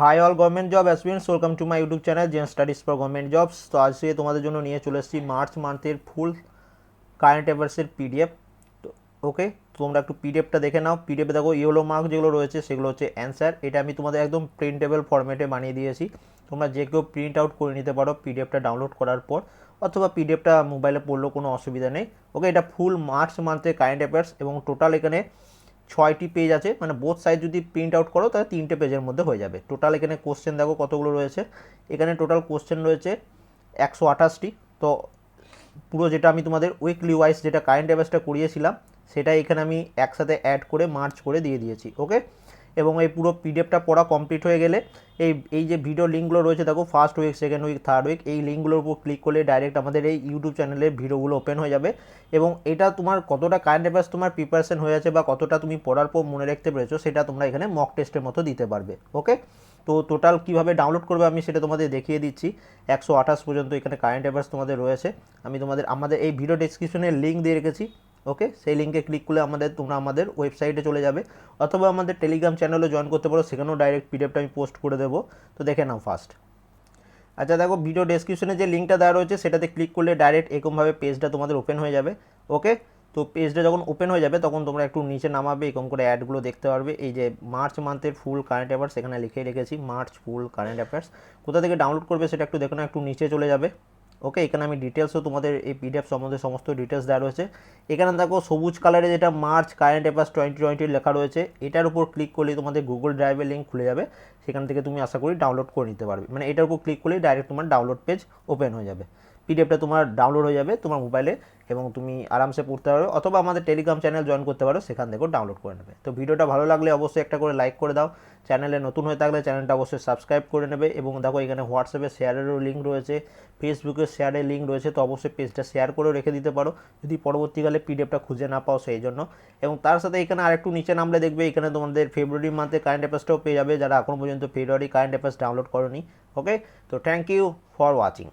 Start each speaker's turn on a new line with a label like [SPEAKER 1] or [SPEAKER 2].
[SPEAKER 1] Hi all government job aspirants welcome to my YouTube channel Gen studies for government jobs তো আজকে তোমাদের জন্য নিয়ে চলে এসেছি মার্চ মান্থের ফুল কারেন্ট অ্যাফেয়ার্সের পিডিএফ তো ওকে তোমরা একটু পিডিএফটা দেখে নাও পিডিএফে দেখো ইয়েলো মার্ক যেগুলো রয়েছে সেগুলো হচ্ছে অ্যান্সার এটা আমি তোমাদের একদম প্রিন্টেবল ফরম্যাটে বানিয়ে দিয়েছি তোমরা যে কেউ প্রিন্ট আউট করে নিতে পারো পিডিএফটা ডাউনলোড করার পর অথবা পিডিএফটা মোবাইলে পড়লেও কোনো অসুবিধা নেই ওকে এটা ফুল মার্চ মান্থের কারেন্ট অ্যাফেয়ার্স এবং টোটাল এখানে ছয়টি পেজ আছে মানে বোথ সাইড যদি প্রিন্ট আউট করো, তাহলে তিনটে পেজের মধ্যে হয়ে যাবে। টোটাল এখানে কোশ্চেন দেখো কতগুলো রয়েছে। এখানে টোটাল কোশ্চেন রয়েছে একশো আঠাশটি। তো পুরো যেটা আমি তোমাদের উইকলি ওয়াইজ যেটা কারেন্ট অ্যাফেয়ার্সটা করিয়েছিলাম সেটা এখানে আমি একসাথে অ্যাড করে মার্চ করে দিয়ে দিয়েছি ওকে এবং এই পুরো পিডিএফটা পড়া কমপ্লিট হয়ে গেলে এই এই যে ভিডিও লিঙ্কগুলো রয়েছে, দেখো first week second week third week এই লিঙ্কগুলোর উপর ক্লিক করলে ডাইরেক্ট আমাদের এই ইউটিউব চ্যানেলের ভিডিওগুলো ওপেন হয়ে যাবে। এবং এটা তোমার কতটা কারেন্ট অ্যাফেয়ার্স তোমার প্রিপারেশন হয়ে আছে বা কতটা তুমি পড়ার পর মনে রাখতে পেরেছ, সেটা তোমরা এখানে মক টেস্টের মতো দিতে পারবে ওকে তো টোটাল কীভাবে ডাউনলোড করবে আমি সেটা তোমাদের দেখিয়ে দিচ্ছি। একশো আঠাশ পর্যন্ত এখানে কারেন্ট অ্যাফেয়ার্স তোমাদের রয়েছে। আমি তোমাদের, আমাদের এই ভিডিও ডিসক্রিপশনে লিঙ্ক দিয়ে রেখেছি। ওকে? সেই লিঙ্কে ক্লিক করলে আমাদের, তোমরা আমাদের ওয়েবসাইটে চলে যাবে। অথবা আমাদের টেলিগ্রাম চ্যানেলে জয়েন করতে পারো, সেখানেও ডাইরেক্ট পিডিএফটা আমি পোস্ট করে দেবো। তো দেখে নাও ফার্স্ট আচ্ছা দেখো ভিডিও ডেসক্রিপশনে যে লিঙ্কটা দেওয়া রয়েছে, সেটাতে ক্লিক করলে ডাইরেক্ট এরকমভাবে পেজটা তোমাদের ওপেন হয়ে যাবে। ওকে? তো পেজটা যখন ওপেন হয়ে যাবে, তখন তোমরা একটু নিচে নামাবে, এরকম করে অ্যাডগুলো দেখতে পারবে। এই যে মার্চ মান্থের ফুল কারেন্ট অ্যাফেয়ার্স এখানে লিখে রেখেছি মার্চ ফুল কারেন্ট অ্যাফেয়ার্স কোথা থেকে ডাউনলোড করবে, সেটা একটু দেখো না একটু নিচে চলে যাবে। ওকে, এখানে আমি ডিটেলসও তোমাদের এই পিডিএফ সম্বন্ধে সমস্ত ডিটেলস দেওয়া রয়েছে। এখানে দেখো, সবুজ কালারে যেটা March current affairs twenty twenty লেখা রয়েছে, এটার উপর ক্লিক করলে তোমাদের গুগল ড্রাইভের লিঙ্ক খুলে যাবে। সেখান থেকে তুমি আশা করি ডাউনলোড করে নিতে পারবে। মানে এটার উপর ক্লিক করলেই ডাইরেক্ট তোমার ডাউনলোড পেজ ওপেন হয়ে যাবে। পিডিএফটা তোমার ডাউনলোড হয়ে যাবে তোমার মোবাইলে এবং তুমি আরামসে পড়তে পারো অথবা আমাদের টেলিগ্রাম চ্যানেল জয়েন করতে পারো, সেখান থেকেও ডাউনলোড করে নেবে। তো ভিডিওটা ভালো লাগলে অবশ্যই একটা করে লাইক করে দাও। চ্যানেলে নতুন হয়ে থাকলে চ্যানেলটা অবশ্যই সাবস্ক্রাইব করে নেবে এবং দেখো এখানে হোয়াটসঅ্যাপে শেয়ারেরও লিঙ্ক রয়েছে ফেসবুকে শেয়ারের লিঙ্ক রয়েছে, তো অবশ্যই পেজটা শেয়ার করেও রেখে দিতে পারো, যদি পরবর্তীকালে পিডিএফটা খুঁজে না পাও সেই জন্য। এবং তার সাথে এখানে আরেকটু নিচে নামলে দেখবে এখানে তোমাদের ফেব্রুয়ারি মান্থে কারেন্ট অ্যাফেয়ার্সটাও পেয়ে যাবে, যারা এখনও পর্যন্ত ফেব্রুয়ারি কারেন্ট অ্যাফেয়ার্স ডাউনলোড করনি ওকে তো থ্যাংক ইউ ফর ওয়াচিং